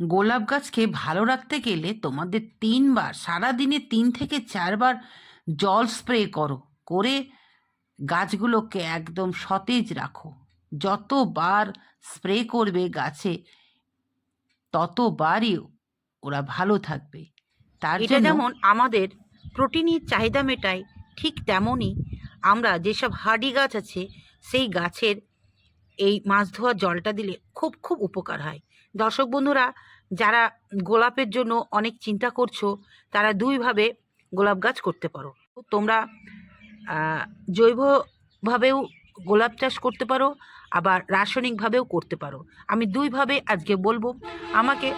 গোলাপ গাছকে ভালো রাখতে গেলে তোমাদের তিনবার সারাদিনে তিন থেকে চারবার জল স্প্রে করো। করে গাছগুলোকে একদম সতেজ রাখো। যতবার স্প্রে করবে গাছে ততবারই ওরা ভালো থাকবে। তার এটা যেমন আমাদের প্রোটিনের চাহিদা মেটায় ঠিক তেমনই আমরা যেসব হাডি গাছ আছে সেই গাছের এই মাছ ধোয়া জলটা দিলে খুব খুব উপকার হয়। দর্শক বন্ধুরা, যারা গোলাপের জন্য অনেক চিন্তা করছ, তারা দুইভাবে গোলাপ গাছ করতে পারো। তোমরা জৈবভাবেও গোলাপ চাষ করতে পারো, আবার রাসায়নিকভাবেও করতে পারো। আমি দুইভাবে আজকে বলব। আমাকে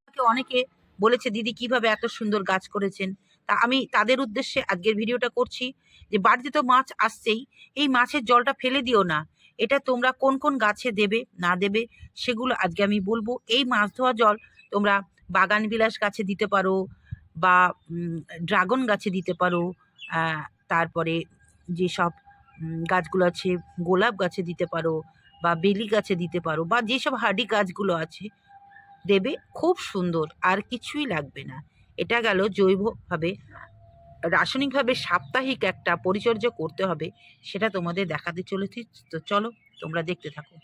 আমাকে অনেকে বলেছে, দিদি, কীভাবে এত সুন্দর গাছ করেছেন? তা আমি তাদের উদ্দেশ্যে আজকের ভিডিওটা করছি যে, বাড়িতে তো মাছ আসছেই, এই মাছের জলটা ফেলে দিও না। এটা তোমরা কোন কোন গাছে দেবে, না দেবে, সেগুলো আজকে আমি বলব। এই মাছ ধোয়া জল তোমরা বাগান বিলাস গাছে দিতে পারো বা ড্রাগন গাছে দিতে পারো তারপরে যেসব গাছগুলো আছে, গোলাপ গাছে দিতে পারো বা বেলি গাছে দিতে পারো বা যেসব হাডি গাছগুলো আছে, দেবে। খুব সুন্দর, আর কিছুই লাগবে না। এটা গেল জৈবভাবে রাসায়নিকভাবে সাপ্তাহিক একটা পরিচর্যা করতে হবে, সেটা তোমাদের দেখাতে চলেছি। তো চলো, তোমরা দেখতে থাকো।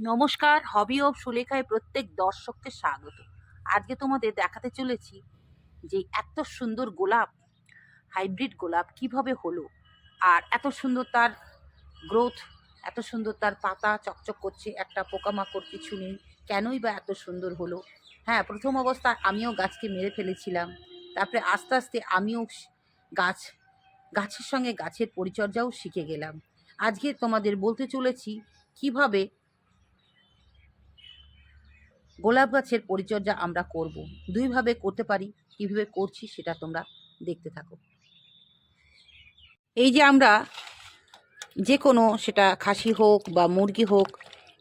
নমস্কার, হবি অফ সুলেখায় প্রত্যেক দর্শককে স্বাগত। আজকে তোমাদের দেখাতে চলেছি যে এত সুন্দর গোলাপ, হাইব্রিড গোলাপ কীভাবে হলো? আর এত সুন্দর তার গ্রোথ, এত সুন্দর তার পাতা চকচক করছে, একটা পোকামাকড় কিছু নেই, কেনই বা এত সুন্দর হলো? হ্যাঁ প্রথম অবস্থায় আমিও গাছকে মেরে ফেলেছিলাম। তারপরে আস্তে আস্তে আমিও গাছ। গাছের সঙ্গে গাছের পরিচর্যাও শিখে গেলাম। আজকে তোমাদের বলতে চলেছি কীভাবে গোলাপ গাছের পরিচর্যা আমরা করব। দুইভাবে করতে পারি, কীভাবে করছি সেটা তোমরা দেখতে থাকো। এই যে আমরা যে কোনো সেটা খাসি হোক বা মুরগি হোক,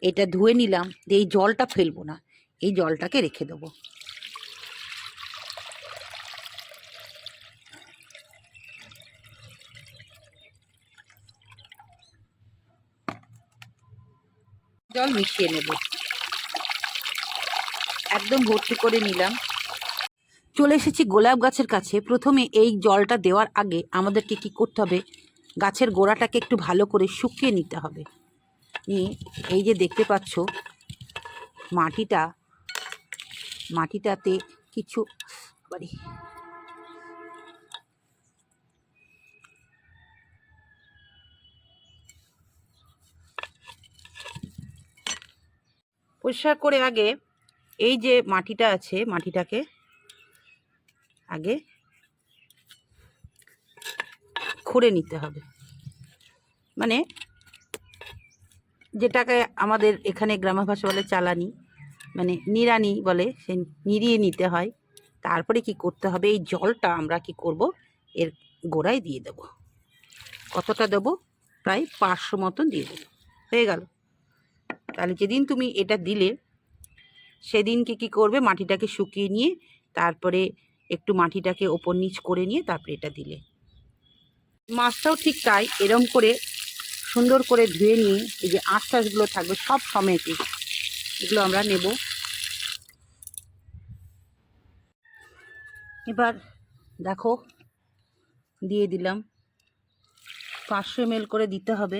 এটা ধুয়ে নিলাম, দিয়ে এই জলটা ফেলব না, এই জলটাকে রেখে দেবো। জল মিশিয়ে নেব। একদম ভর্তি করে নিলাম। চলে এসেছি গোলাপ গাছের কাছে। প্রথমে এই জলটা দেওয়ার আগে আমাদেরকে কি করতে হবে? গাছের গোড়াটাকে একটু ভালো করে শুকিয়ে নিতে হবে। নিয়ে এই যে দেখতে পাচ্ছ, মাটিটা, মাটিটাতে কিছু পরিষ্কার করে আগে এই যে মাটিটা আছে, মাটিটাকে আগে খুঁড়ে নিতে হবে। মানে যেটাকে আমাদের এখানে গ্রাম্য ভাষা বলে চালানি মানে নিড়ানি বলে, সে নিড়িয়ে নিতে হয়। তারপরে কি করতে হবে? এই জলটা আমরা কি করব? এর গোড়ায় দিয়ে দেব। কতটা দেব? প্রায় পাঁচশো মতন দিয়ে দেবো। হয়ে গেল। তাহলে যেদিন তুমি এটা দিলে, সেদিনকে কি করবে? মাটিটাকে শুকিয়ে নিয়ে তারপরে একটু মাটিটাকে ওপর নিচ করে নিয়ে তারপরে এটা দিলে। মাছটাও ঠিক তাই, এরম করে সুন্দর করে ধুয়ে নিয়ে এই যে আঁশ টাশগুলো থাকবে সব সমেতে এগুলো আমরা নেব। এবার দেখো, দিয়ে দিলাম। পাঁচশো এম করে দিতে হবে।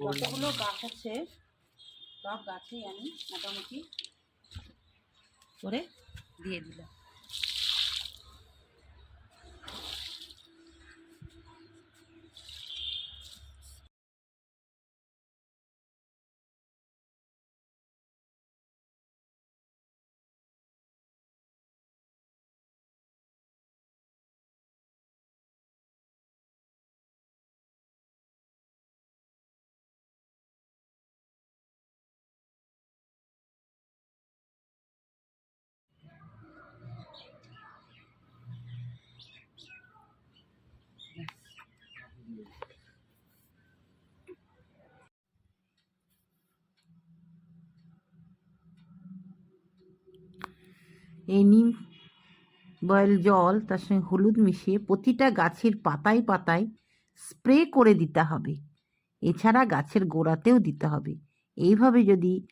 যতগুলো গাছ আছে সব গাছেই আমি মোটামুটি করে দিয়ে দিলাম। এই নিম বয়েল জল তার সঙ্গে হলুদ মিশিয়ে প্রতিটা গাছের পাতায় পাতায় স্প্রে করে দিতে হবে। এছাড়া গাছের গোড়াতেও দিতে হবে। এইভাবে যদি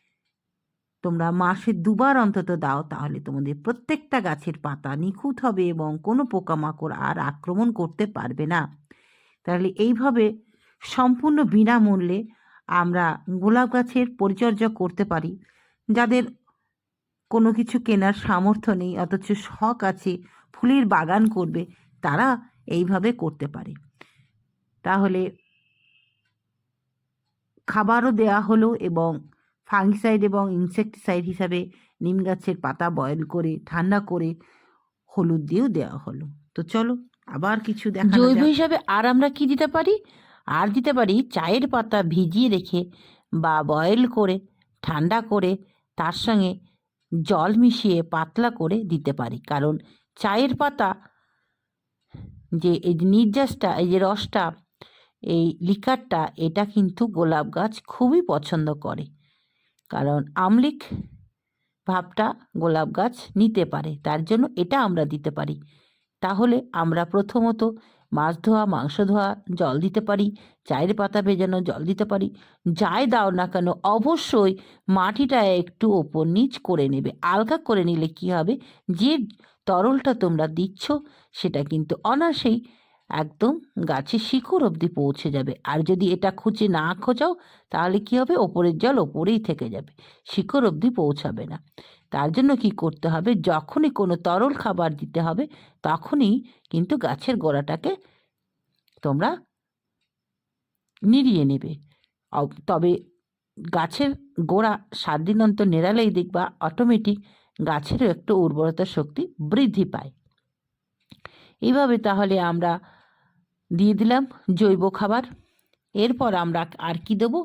তোমরা মাসে দুবার অন্তত দাও, তাহলে তোমাদের প্রত্যেকটা গাছের পাতা নিখুঁত হবে এবং কোনো পোকামাকড় আর আক্রমণ করতে পারবে না। তাহলে এইভাবে সম্পূর্ণ বিনামূল্যে আমরা গোলাপ গাছের পরিচর্যা করতে পারি। যাদের কোনো কিছু কেনার সামর্থ্য নেই, অথচ শখ আছে, ফুলের বাগান করবে, তারা এইভাবে করতে পারে। তাহলে খাবারও দেওয়া হলো এবং ফাঙ্গিসাইড এবং ইনসেকটিসাইড হিসাবে নিম গাছের পাতা বয়েল করে, ঠান্ডা করে হলুদ দিয়েও দেওয়া হলো। তো চলো, আবার কিছু দেখা জৈব হিসাবে আর আমরা কি দিতে পারি? আর দিতে পারি চায়ের পাতা ভিজিয়ে রেখে বা বয়েল করে, ঠান্ডা করে, তার সঙ্গে জল মিশিয়ে পাতলা করে দিতে পারি। কারণ চায়ের পাতা যে এই নির্যাসটা, এই যে রসটা, এই লিকারটা, এটা কিন্তু গোলাপ গাছ খুবই পছন্দ করে। কারণ আমলিক ভাবটা গোলাপ গাছ নিতে পারে, তার জন্য এটা আমরা দিতে পারি। তাহলে আমরা প্রথমত মাছ ধোয়া, মাংস ধোয়া, জল দিতে পারি, চায়ের পাতা ভেজানো, জল দিতে পারি। যাই দাও না কেন, অবশ্যই মাটিটা একটু ওপর নিচ করে নেবে। আলগা করে নিলে কি হবে? যে তরলটা তোমরা দিচ্ছ, সেটা কিন্তু অনাসেই একদম গাছের শিকড় অবধি পৌঁছে যাবে। আর যদি এটা খুঁজে না খোঁজাও, তাহলে কি হবে? ওপরের জল ওপরেই থেকে যাবে। শিকড় অবধি পৌঁছাবে না। তার জন্য কি করতে হবে? যখনই কোনো তরল খাবার দিতে হবে, তখনই কিন্তু গাছের গোড়াটাকে তোমরা নিড়িয়ে নেবে। তবে গাছের গোড়া সাত দিন অন্তর নেড়ালেই দেখবা অটোমেটিক গাছেরও একটু উর্বরতা শক্তি বৃদ্ধি পায়। এইভাবে তাহলে আমরা দিয়ে দিলাম জৈব খাবার। এরপর আমরা আর কি দেবো?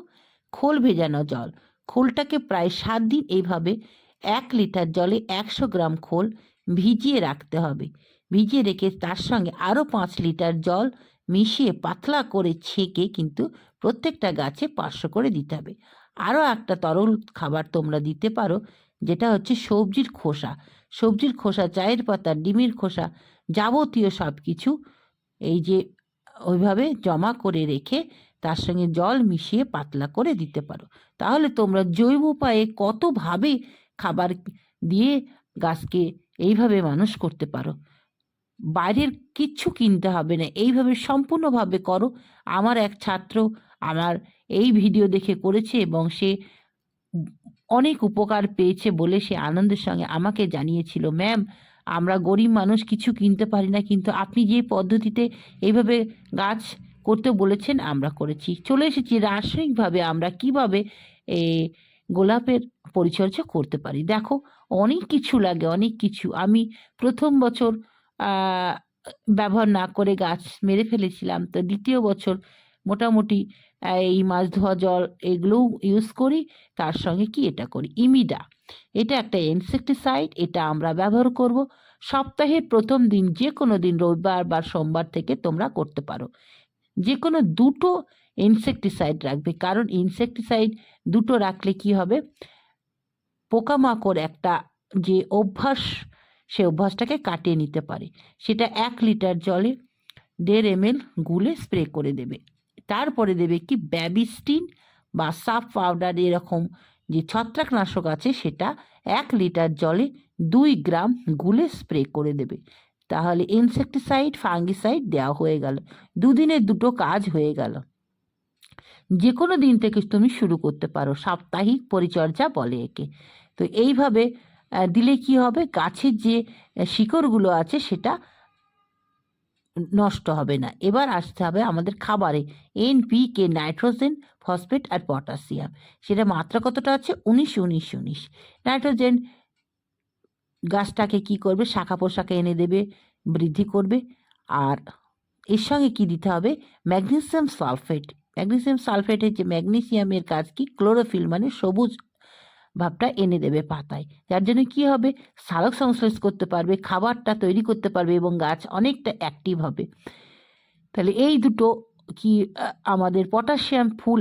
খোল ভেজানো জল। খোলটাকে প্রায় সাত দিন এইভাবে এক লিটার জলে একশো গ্রাম খোল ভিজিয়ে রাখতে হবে। ভিজিয়ে রেখে তার সঙ্গে আরও পাঁচ লিটার জল মিশিয়ে পাতলা করে ছেঁকে কিন্তু প্রত্যেকটা গাছে পাঁচশো করে দিতে হবে। আরও একটা তরল খাবার তোমরা দিতে পারো, যেটা হচ্ছে সবজির খোসা। সবজির খোসা, চায়ের পাতা, ডিমের খোসা যাবতীয় সব কিছু এই যে ওইভাবে জমা করে রেখে তার সঙ্গে জল মিশিয়ে পাতলা করে দিতে পারো। তাহলে তোমরা জৈব উপায়ে কতভাবে খাবার দিয়ে গাছকে এইভাবে মানুষ করতে পারো? বাইরের কিচ্ছু কিনতে হবে না, এইভাবে সম্পূর্ণভাবে করো। আমার এক ছাত্র আমার এই ভিডিও দেখে করেছে এবং সে অনেক উপকার পেয়েছে বলে সে আনন্দের সঙ্গে আমাকে জানিয়েছিল, ম্যাম আমরা গরিব মানুষ, কিছু কিনতে পারি না, কিন্তু আপনি যে পদ্ধতিতে এইভাবে গাছ করতে বলেছেন, আমরা করেছি। চলে এসেছি, রাসায়নিকভাবে আমরা কীভাবে এ গোলাপের পরিচর্যা করতে পারি? দেখো, অনেক কিছু লাগে, অনেক কিছু। আমি প্রথম বছর ব্যবহার না করে গাছ মেরে ফেলেছিলাম, তো দ্বিতীয় বছর মোটামুটি এই মাছ ধোয়া জল এগুলোও ইউজ করি, তার সঙ্গে কি এটা করি? ইমিডা। এটা একটা ইনসেকটিসাইড এটা আমরা ব্যবহার করব। সপ্তাহের প্রথম দিন যে কোনো দিন, রবিবার বা সোমবার থেকে তোমরা করতে পারো। যে কোনো দুটো ইনসেকটিসাইড রাখবে, কারণ ইনসেকটিসাইড দুটো রাখলে কি হবে? পোকামাকড় একটা যে অভ্যাস, সে অভ্যাসটাকে কাটিয়ে নিতে পারে। সেটা এক লিটার জলে দেড় এম এল গুলে স্প্রে করে দেবে। তারপরে দেবে কি? ব্যাবিস্টিন বা সাফ পাউডার এরকম যে ছত্রাকনাশক আছে সেটা এক লিটার জলে দুই গ্রাম গুলে স্প্রে করে দেবে। তাহলে ইনসেকটিসাইড ফাঙ্গিসাইড দেওয়া হয়ে গেল। দুদিনের দুটো কাজ হয়ে গেল। যে কোনো দিন থেকে তুমি শুরু করতে পারো, সাপ্তাহিক পরিচর্যা বলে একে। তো এইভাবে দিলে কি হবে? গাছের যে শিকড়গুলো আছে সেটা নষ্ট হবে না। এবার আসতে হবে আমাদের খাবারে N P K nitrogen, phosphate আর পটাশিয়াম। সেটা মাত্রা কতটা আছে? উনিশ উনিশ উনিশ। নাইট্রোজেন গাছটাকে কি করবে? শাখা পোশাকে এনে দেবে, বৃদ্ধি করবে। আর এর সঙ্গে কি দিতে হবে? Magnesium sulphate. ম্যাগনেসিয়াম সালফেটের যে ম্যাগনেসিয়ামের কাজ কি? ক্লোরোফিল মানে সবুজ ভাবটা এনে দেবে পাতায়। যার জন্য কি হবে? সালোক সংশ্লেষ করতে পারবে খাবারটা তৈরি করতে পারবে এবং গাছ অনেকটা অ্যাক্টিভ হবে। তাহলে এই দুটো কি আমাদের পটাশিয়াম ফুল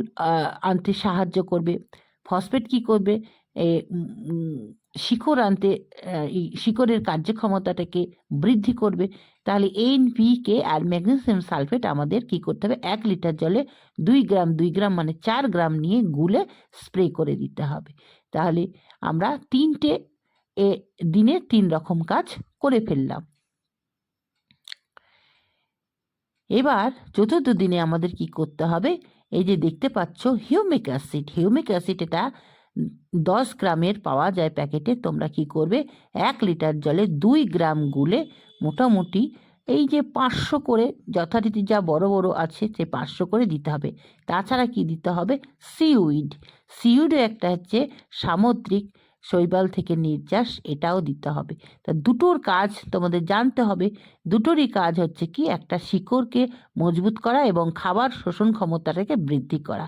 আনতে সাহায্য করবে। ফসফেট কি করবে? এ, শিকড় আনতে শিকড়ের কার্যক্ষমতাটাকে বৃদ্ধি করবে। তাহলে এনপিকে আর ম্যাগনেসিয়াম সালফেট আমাদের কি করতে হবে? এক লিটার জলে দুই গ্রাম দুই গ্রাম মানে চার গ্রাম নিয়ে গুলে স্প্রে করে দিতে হবে। তাহলে আমরা তিনটে, এ দিনে তিন রকম কাজ করে ফেললাম। এবার চতুর্থ দিনে আমাদের কি করতে হবে? এই যে দেখতে পাচ্ছ, হিউমিক অ্যাসিড। হিউমিক অ্যাসিড এটা দশ গ্রামের পাওয়া যায় প্যাকেটে। তোমরা কি করবে? এক লিটার জলে দুই গ্রাম গুলে মোটামুটি এই যে পাঁচশো করে যথারীতি যা বড় বড় আছে সে পাঁচশো করে দিতে হবে। তাছাড়া কি দিতে হবে? সিউইড। সিউইডও একটা হচ্ছে সামুদ্রিক শৈবাল থেকে নির্যাস, এটাও দিতে হবে। তা দুটোর কাজ তোমাদের জানতে হবে। দুটোরই কাজ হচ্ছে কি? একটা শিকড়কে মজবুত করা এবং খাবার শোষণ ক্ষমতাটাকে বৃদ্ধি করা।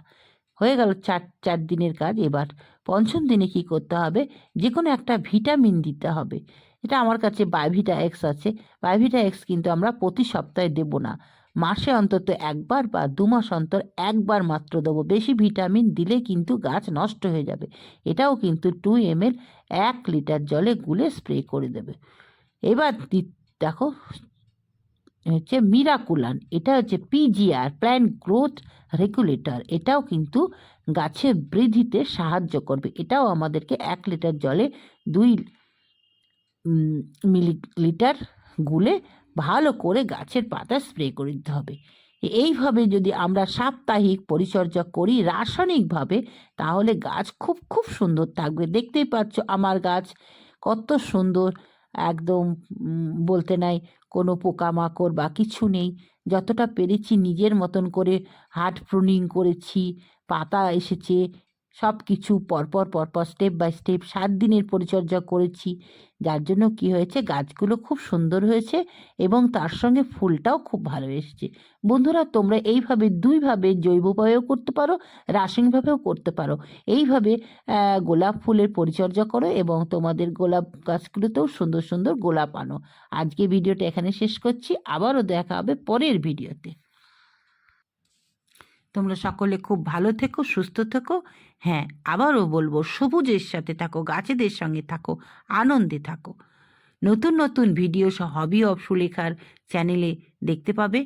হয়ে গেল চার চার দিনের কাজ। এবার পঞ্চম দিনে কি করতে হবে? যে কোনো একটা ভিটামিন দিতে হবে। এটা আমার কাছে বায়োভিটা এক্স আছে। বায়োভিটা এক্স কিন্তু আমরা প্রতি সপ্তাহে দেব না। মাসে অন্তত একবার বা দু মাস অন্তর একবার মাত্র দেবো। বেশি ভিটামিন দিলে কিন্তু গাছ নষ্ট হয়ে যাবে। এটাও কিন্তু টু এম এল এক লিটার জলে গুলে স্প্রে করে দেবে। এবার দেখো হচ্ছে মিরাকুলান। এটা হচ্ছে পিজিআর প্ল্যান্ট গ্রোথ রেগুলেটর এটাও কিন্তু গাছের বৃদ্ধিতে সাহায্য করবে। এটাও আমাদেরকে এক লিটার জলে দুই উম, মিলি লিটার গুলে ভালো করে গাছের পাতা স্প্রে করে দিতে হবে। এইভাবে যদি আমরা সাপ্তাহিক পরিচর্যা করি রাসায়নিকভাবে তাহলে গাছ খুব খুব সুন্দর থাকবে। দেখতেই পাচ্ছ আমার গাছ কত সুন্দর একদম বলতে নাই কোনো পোকামাকড় বা কিছু নেই। যতটা পেরেছি নিজের মতন করে হার্ট প্রুনিং করেছি পাতা এসেছে সব কিছু পরপর পরপর স্টেপ বাই স্টেপ সাত দিনের পরিচর্যা করেছি। যার জন্য কি হয়েছে? গাছগুলো খুব সুন্দর হয়েছে এবং তার সঙ্গে ফুলটাও খুব ভালো এসেছে। বন্ধুরা, তোমরা এইভাবে দুইভাবে জৈব উপায়েও করতে পারো, রাসায়নিকভাবেও করতে পারো। এইভাবে গোলাপ ফুলের পরিচর্যা করো এবং তোমাদের গোলাপ গাছগুলোতেও সুন্দর সুন্দর গোলাপ আনো। আজকে ভিডিওটা এখানে শেষ করছি। আবারও দেখা হবে পরের ভিডিওতে। তোমরা সকলে খুব ভালো থেকো, সুস্থ থেকো। হ্যাঁ আবারও বলব, সবুজের সাথে থাকো, গাছেদের সঙ্গে থাকো, আনন্দে থাকো। নতুন নতুন ভিডিও সহ হবি অফ সুলেখার চ্যানেলে দেখতে পাবে,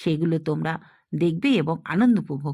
সেগুলো তোমরা দেখবে এবং আনন্দ উপভোগ